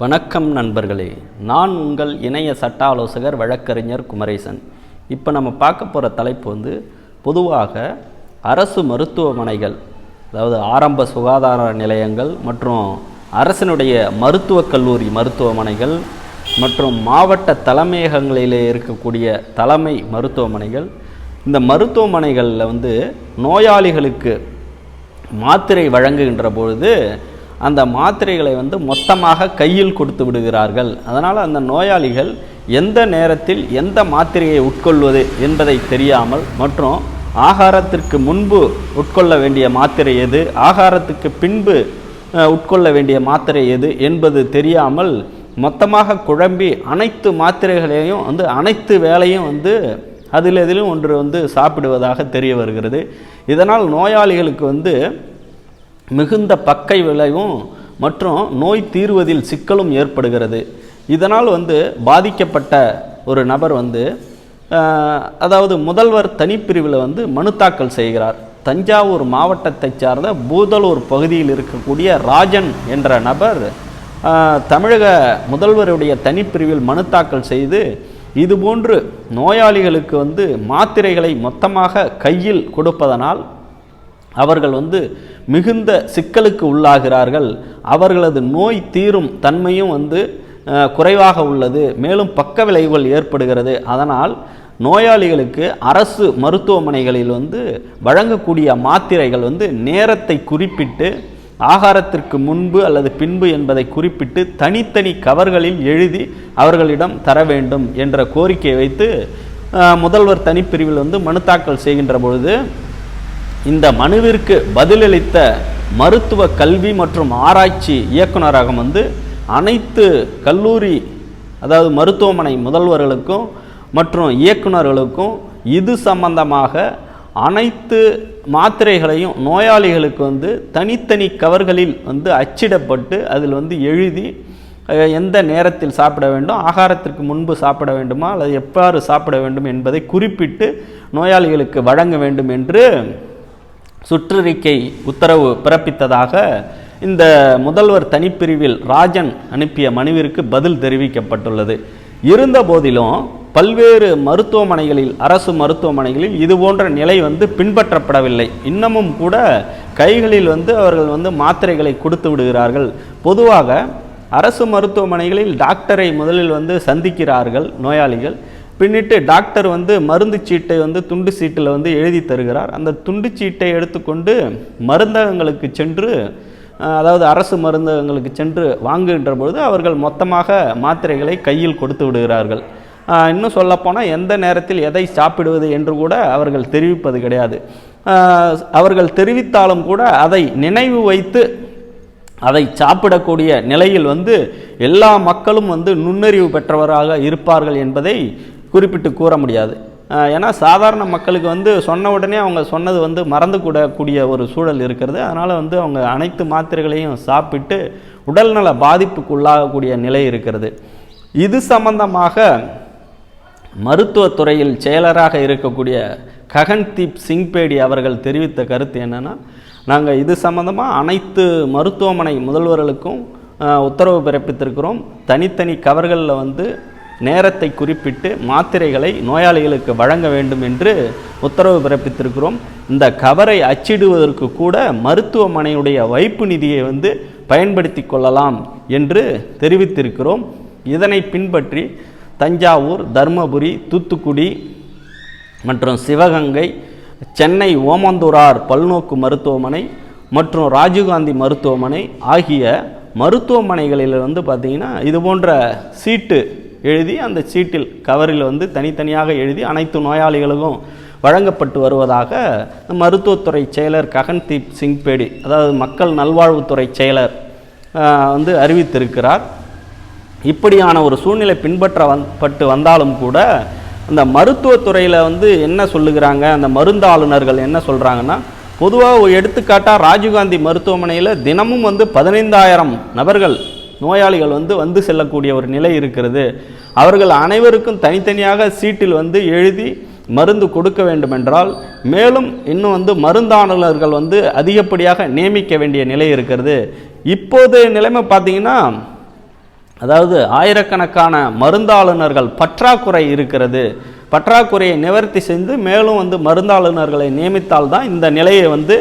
வணக்கம் நண்பர்களே. நான் உங்கள் இணைய சட்ட ஆலோசகர் வழக்கறிஞர் குமரேசன். இப்போ நம்ம பார்க்க போகிற தலைப்பு வந்து பொதுவாக அரசு மருத்துவமனைகள் அதாவது ஆரம்ப சுகாதார நிலையங்கள் மற்றும் அரசினுடைய மருத்துவக் கல்லூரி மருத்துவமனைகள் மற்றும் மாவட்ட தலைமையகங்களிலே இருக்கக்கூடிய தலைமை மருத்துவமனைகள். இந்த மருத்துவமனைகளில் வந்து நோயாளிகளுக்கு மாத்திரை வழங்குகின்ற பொழுது அந்த மாத்திரைகளை வந்து மொத்தமாக கையில் கொடுத்து விடுகிறார்கள். அதனால் அந்த நோயாளிகள் எந்த நேரத்தில் எந்த மாத்திரையை உட்கொள்வது என்பதை தெரியாமல் மற்றும் ஆகாரத்திற்கு முன்பு உட்கொள்ள வேண்டிய மாத்திரை எது ஆகாரத்துக்கு பின்பு உட்கொள்ள வேண்டிய மாத்திரை எது என்பது தெரியாமல் மொத்தமாக குழம்பி அனைத்து மாத்திரைகளையும் வந்து அனைத்து வேலையும் வந்து அதில் எதிலும் ஒன்று வந்து சாப்பிடுவதாக தெரிய வருகிறது. இதனால் நோயாளிகளுக்கு வந்து மிகுந்த பக்கை விளைவும் மற்றும் நோய் தீர்வதில் சிக்கலும் ஏற்படுகிறது. இதனால் வந்து பாதிக்கப்பட்ட ஒரு நபர் வந்து அதாவது முதல்வர் தனிப்பிரிவில் வந்து மனு தாக்கல் செய்கிறார். தஞ்சாவூர் மாவட்டத்தைச் சார்ந்த பூதலூர் பகுதியில் இருக்கக்கூடிய ராஜன் என்ற நபர் தமிழக முதல்வருடைய தனிப்பிரிவில் மனு தாக்கல் செய்து இதுபோன்று நோயாளிகளுக்கு வந்து மாத்திரைகளை மொத்தமாக கையில் கொடுப்பதனால் அவர்கள் வந்து மிகுந்த சிக்கலுக்கு உள்ளாகிறார்கள். அவர்களது நோய் தீரும் தன்மையும் வந்து குறைவாக உள்ளது. மேலும் பக்க விளைவுகள் ஏற்படுகிறது. அதனால் நோயாளிகளுக்கு அரசு மருத்துவமனைகளில் வந்து வழங்கக்கூடிய மாத்திரைகள் வந்து நேரத்தை குறிப்பிட்டு ஆகாரத்திற்கு முன்பு அல்லது பின்பு என்பதை குறிப்பிட்டு தனித்தனி கவர்களில் எழுதி அவர்களிடம் தர வேண்டும் என்ற கோரிக்கையை வைத்து முதல்வர் தனிப்பிரிவில் வந்து மனு தாக்கல் செய்கின்ற பொழுது இந்த மனுவிற்கு பதிலளித்த மருத்துவ கல்வி மற்றும் ஆராய்ச்சி இயக்குநரகம் வந்து அனைத்து கல்லூரி அதாவது மருத்துவமனை முதல்வர்களுக்கும் மற்றும் இயக்குனர்களுக்கும் இது சம்பந்தமாக அனைத்து மாத்திரைகளையும் நோயாளிகளுக்கு வந்து தனித்தனி கவர்களில் வந்து அச்சிடப்பட்டு அதில் வந்து எழுதி எந்த நேரத்தில் சாப்பிட வேண்டும் ஆகாரத்திற்கு முன்பு சாப்பிட வேண்டுமா அல்லது எவ்வாறு சாப்பிட வேண்டும் என்பதை குறிப்பிட்டு நோயாளிகளுக்கு வழங்க வேண்டும் என்று சுற்றறிக்கை உத்தரவு பிறப்பித்ததாக இந்த முதல்வர் தனிப்பிரிவில் ராஜன் அனுப்பிய மனுவிற்கு பதில் தெரிவிக்கப்பட்டுள்ளது. இருந்த போதிலும் பல்வேறு மருத்துவமனைகளில் அரசு மருத்துவமனைகளில் இது போன்ற நிலை வந்து பின்பற்றப்படவில்லை. இன்னமும் கூட கைகளில் வந்து அவர்கள் வந்து மாத்திரைகளை கொடுத்து விடுகிறார்கள். பொதுவாக அரசு மருத்துவமனைகளில் டாக்டரை முதலில் வந்து சந்திக்கிறார்கள் நோயாளிகள். பின்னிட்டு டாக்டர் வந்து மருந்து சீட்டை வந்து துண்டு சீட்டில் வந்து எழுதி தருகிறார். அந்த துண்டு சீட்டை எடுத்துக்கொண்டு மருந்தகங்களுக்கு சென்று அதாவது அரசு மருந்தகங்களுக்கு சென்று வாங்குகின்ற பொழுது அவர்கள் மொத்தமாக மாத்திரைகளை கையில் கொடுத்து விடுகிறார்கள். இன்னும் சொல்லப்போனால் எந்த நேரத்தில் எதை சாப்பிடுவது என்று கூட அவர்கள் தெரிவிப்பது கிடையாது. அவர்கள் தெரிவித்தாலும் கூட அதை நினைவு வைத்து அதை சாப்பிடக்கூடிய நிலையில் வந்து எல்லா மக்களும் வந்து நுண்ணறிவு பெற்றவராக இருப்பார்கள் என்பதை குறிப்பிட்டு கூற முடியாது. ஏன்னா சாதாரண மக்களுக்கு வந்து சொன்ன உடனே அவங்க சொன்னது வந்து மறந்து கூடக்கூடிய ஒரு சூழல் இருக்கிறது. அதனால் வந்து அவங்க அனைத்து மாத்திரைகளையும் சாப்பிட்டு உடல்நல பாதிப்புக்கு உள்ளாகக்கூடிய நிலை இருக்கிறது. இது சம்பந்தமாக மருத்துவத்துறையில் செயலராக இருக்கக்கூடிய ககன்தீப் சிங்பேடி அவர்கள் தெரிவித்த கருத்து என்னன்னா நாங்கள் இது சம்பந்தமாக அனைத்து மருத்துவமனை முதல்வர்களுக்கும் உத்தரவு பிறப்பித்திருக்கிறோம். தனித்தனி கவர்களில் வந்து நேரத்தை குறிப்பிட்டு மாத்திரைகளை நோயாளிகளுக்கு வழங்க வேண்டும் என்று உத்தரவு பிறப்பித்திருக்கிறோம். இந்த கவரை அச்சிடுவதற்கு கூட மருத்துவமனையுடைய வைப்பு நிதியை வந்து பயன்படுத்தி கொள்ளலாம் என்று தெரிவித்திருக்கிறோம். இதனை பின்பற்றி தஞ்சாவூர் தருமபுரி தூத்துக்குடி மற்றும் சிவகங்கை சென்னை ஓமந்தூரார் பல்நோக்கு மருத்துவமனை மற்றும் ராஜீவ்காந்தி மருத்துவமனை ஆகிய மருத்துவமனைகளில் வந்து பார்த்திங்கன்னா இது போன்ற சீட்டு எழுதி அந்த சீட்டில் கவரில் வந்து தனித்தனியாக எழுதி அனைத்து நோயாளிகளுக்கும் வழங்கப்பட்டு வருவதாக மருத்துவத்துறை செயலர் ககன்தீப் சிங் பேடி அதாவது மக்கள் நல்வாழ்வுத்துறை செயலர் வந்து அறிவித்திருக்கிறார். இப்படியான ஒரு சூழ்நிலை பின்பற்ற வந் பட்டு வந்தாலும் கூட அந்த மருத்துவத்துறையில் வந்து என்ன சொல்லுகிறாங்க அந்த மருந்தாளுநர்கள் என்ன சொல்கிறாங்கன்னா பொதுவாக ஒரு எடுத்துக்காட்டாக ராஜீவ்காந்தி மருத்துவமனையில் தினமும் வந்து பதினைந்தாயிரம் நபர்கள் நோயாளிகள் வந்து வந்து செல்லக்கூடிய ஒரு நிலை இருக்கிறது. அவர்கள் அனைவருக்கும் தனித்தனியாக சீட்டில் வந்து எழுதி மருந்து கொடுக்க வேண்டுமென்றால் மேலும் இன்னும் வந்து மருந்தாளர்கள் வந்து அதிகப்படியாக நியமிக்க வேண்டிய நிலை இருக்கிறது. இப்போது நிலைமை பார்த்தீங்கன்னா அதாவது ஆயிரக்கணக்கான மருந்தாளுநர்கள் பற்றாக்குறை இருக்கிறது. பற்றாக்குறையை நிவர்த்தி செய்து மேலும் வந்து மருந்தாளுநர்களை நியமித்தால்தான் இந்த நிலையை வந்து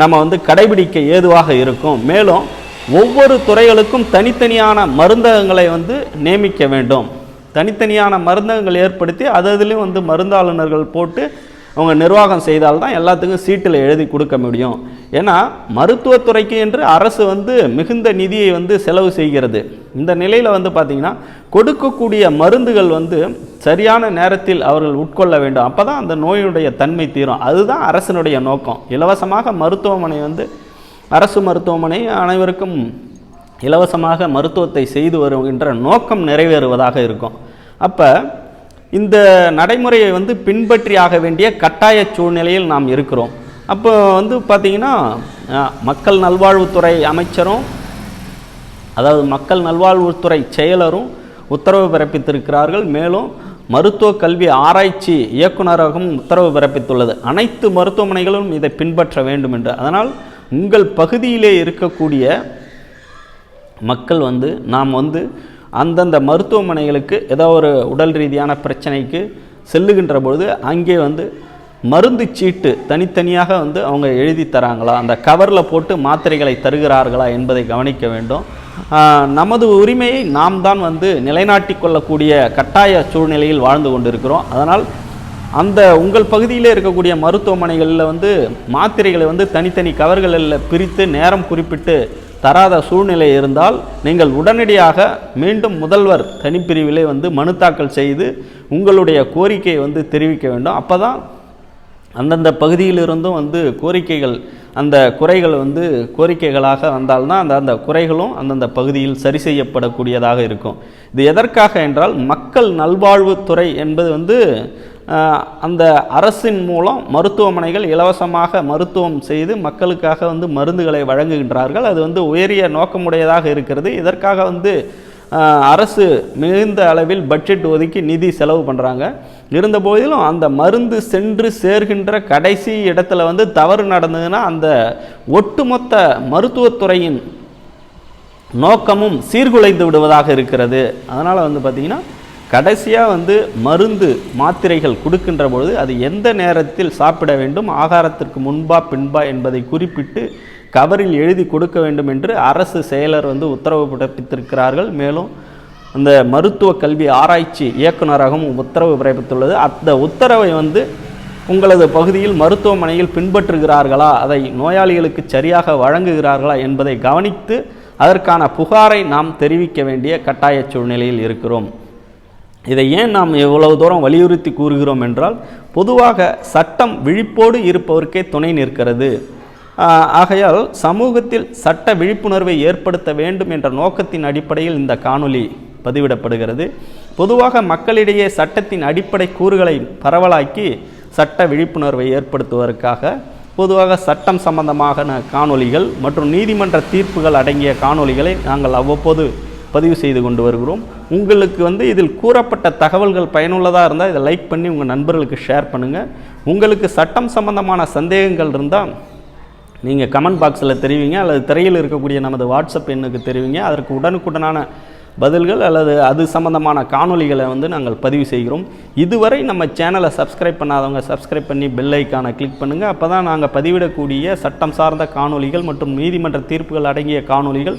நம்ம வந்து கடைபிடிக்க ஏதுவாக இருக்கும். மேலும் ஒவ்வொரு துறைகளுக்கும் தனித்தனியான மருந்தகங்களை வந்து நியமிக்க வேண்டும். தனித்தனியான மருந்தகங்கள் ஏற்படுத்தி அது அதுலேயும் வந்து மருந்தாளுநர்கள் போட்டு அவங்க நிர்வாகம் செய்தால் தான் எல்லாத்துக்கும் சீட்டில் எழுதி கொடுக்க முடியும். ஏன்னா மருத்துவத்துறைக்கு என்று அரசு வந்து மிகுந்த நிதியை வந்து செலவு செய்கிறது. இந்த நிலையில் வந்து பார்த்திங்கன்னா கொடுக்கக்கூடிய மருந்துகள் வந்து சரியான நேரத்தில் அவர்கள் உட்கொள்ள வேண்டும். அப்போ தான் அந்த நோயுடைய தன்மை தீரும். அதுதான் அரசினுடைய நோக்கம். இலவசமாக மருத்துவமனை வந்து அரசு மருத்துவமனை அனைவருக்கும் இலவசமாக மருத்துவத்தை செய்து வருகின்ற நோக்கம் நிறைவேறுவதாக இருக்கும். அப்போ இந்த நடைமுறையை வந்து பின்பற்றி ஆக வேண்டிய கட்டாய சூழ்நிலையில் நாம் இருக்கிறோம். அப்போ வந்து பார்த்திங்கன்னா மக்கள் நல்வாழ்வுத்துறை அமைச்சரும் அதாவது மக்கள் நல்வாழ்வுத்துறை செயலரும் உத்தரவு பிறப்பித்திருக்கிறார்கள். மேலும் மருத்துவ கல்வி ஆராய்ச்சி இயக்குநரகம் உத்தரவு பிறப்பித்துள்ளது. அனைத்து மருத்துவமனைகளும் இதை பின்பற்ற வேண்டும் என்று. அதனால் உங்கள் பகுதியிலே இருக்கக்கூடிய மக்கள் வந்து நாம் வந்து அந்தந்த மருத்துவமனைகளுக்கு ஏதோ ஒரு உடல் ரீதியான பிரச்சனைக்கு செல்லுகின்ற பொழுது அங்கே வந்து மருந்து சீட்டு தனித்தனியாக வந்து அவங்க எழுதி தராங்களா? அந்த கவரில் போட்டு மாத்திரைகளை தருகிறார்களா என்பதை கவனிக்க வேண்டும். நமது உரிமையை நாம் தான் வந்து நிலைநாட்டி கொள்ளக்கூடிய கட்டாய சூழ்நிலையில் வாழ்ந்து கொண்டிருக்கிறோம். அதனால் அந்த உங்கள் பகுதியிலே இருக்கக்கூடிய மருத்துவமனைகளில் வந்து மாத்திரைகளை வந்து தனித்தனி கவர்களில் பிரித்து நேரம் குறிப்பிட்டு தராத சூழ்நிலை இருந்தால் நீங்கள் உடனடியாக மீண்டும் முதல்வர் தனிப்பிரிவிலே வந்து மனு தாக்கல் செய்து உங்களுடைய கோரிக்கையை வந்து தெரிவிக்க வேண்டும். அப்போ தான் அந்தந்த பகுதியிலிருந்தும் வந்து கோரிக்கைகள் அந்த குறைகள் வந்து கோரிக்கைகளாக வந்தால்தான் அந்த அந்த குறைகளும் அந்தந்த பகுதியில் சரி செய்யப்படக்கூடியதாக இருக்கும். இது எதற்காக என்றால் மக்கள் நல்வாழ்வுத்துறை என்பது வந்து அந்த அரசின் மூலம் மருத்துவமனைகள் இலவசமாக மருத்துவம் செய்து மக்களுக்காக வந்து மருந்துகளை வழங்குகின்றார்கள். அது வந்து உயரிய நோக்கமுடையதாக இருக்கிறது. இதற்காக வந்து அரசு மிகுந்த அளவில் பட்ஜெட் ஒதுக்கி நிதி செலவு பண்ணுறாங்க இருந்த போதிலும் அந்த மருந்து சென்று சேர்கின்ற கடைசி இடத்துல வந்து தவறு நடந்ததுன்னா அந்த ஒட்டுமொத்த மருத்துவத்துறையின் நோக்கமும் சீர்குலைந்து விடுவதாக இருக்கிறது. அதனால் வந்து பார்த்திங்கன்னா கடைசியாக வந்து மருந்து மாத்திரைகள் கொடுக்கின்ற பொழுது அது எந்த நேரத்தில் சாப்பிட வேண்டும் ஆகாரத்திற்கு முன்பா பின்பா என்பதை குறிப்பிட்டு கவரில் எழுதி கொடுக்க வேண்டும் என்று அரசு செயலர் வந்து உத்தரவு பிறப்பித்திருக்கிறார்கள். மேலும் அந்த மருத்துவ கல்வி ஆராய்ச்சி இயக்குநரகமும் உத்தரவு பிறப்பித்துள்ளது. அந்த உத்தரவை வந்து உங்களது பகுதியில் மருத்துவமனையில் பின்பற்றுகிறார்களா அதை நோயாளிகளுக்கு சரியாக வழங்குகிறார்களா என்பதை கவனித்து அதற்கான புகாரை நாம் தெரிவிக்க வேண்டிய கட்டாய சூழ்நிலையில் இருக்கிறோம். இதை ஏன் நாம் எவ்வளவு தூரம் வலியுறுத்தி கூறுகிறோம் என்றால் பொதுவாக சட்டம் விழிப்போடு இருப்பவருக்கே துணை நிற்கிறது. ஆகையால் சமூகத்தில் சட்ட விழிப்புணர்வை ஏற்படுத்த வேண்டும் என்ற நோக்கத்தின் அடிப்படையில் இந்த காணொலி பதிவிடப்படுகிறது. பொதுவாக மக்களிடையே சட்டத்தின் அடிப்படை கூறுகளை பரவலாக்கி சட்ட விழிப்புணர்வை ஏற்படுத்துவதற்காக பொதுவாக சட்டம் சம்பந்தமான காணொளிகள் மற்றும் நீதிமன்ற தீர்ப்புகள் அடங்கிய காணொளிகளை நாங்கள் அவ்வப்போது பதிவு செய்து கொண்டு வருகிறோம். உங்களுக்கு வந்து இதில் கூறப்பட்ட தகவல்கள் பயனுள்ளதாக இருந்தால் இதை லைக் பண்ணி உங்கள் நண்பர்களுக்கு ஷேர் பண்ணுங்கள் உங்களுக்கு சட்டம் சம்பந்தமான சந்தேகங்கள் இருந்தால் நீங்கள் கமெண்ட் பாக்ஸில் தெரிவிங்க. அல்லது திரையில் இருக்கக்கூடிய நமது வாட்ஸ்அப் எண்ணுக்கு தெரிவிங்க. அதற்கு உடனுக்குடனான பதில்கள் அல்லது அது சம்பந்தமான காணொலிகளை வந்து நாங்கள் பதிவு செய்கிறோம். இதுவரை நம்ம சேனலை சப்ஸ்கிரைப் பண்ணாதவங்க சப்ஸ்கிரைப் பண்ணி பெல் ஐக்கானை கிளிக் பண்ணுங்கள் அப்போ தான் நாங்கள் பதிவிடக்கூடிய சட்டம் சார்ந்த காணொளிகள் மற்றும் நீதிமன்ற தீர்ப்புகள் அடங்கிய காணொளிகள்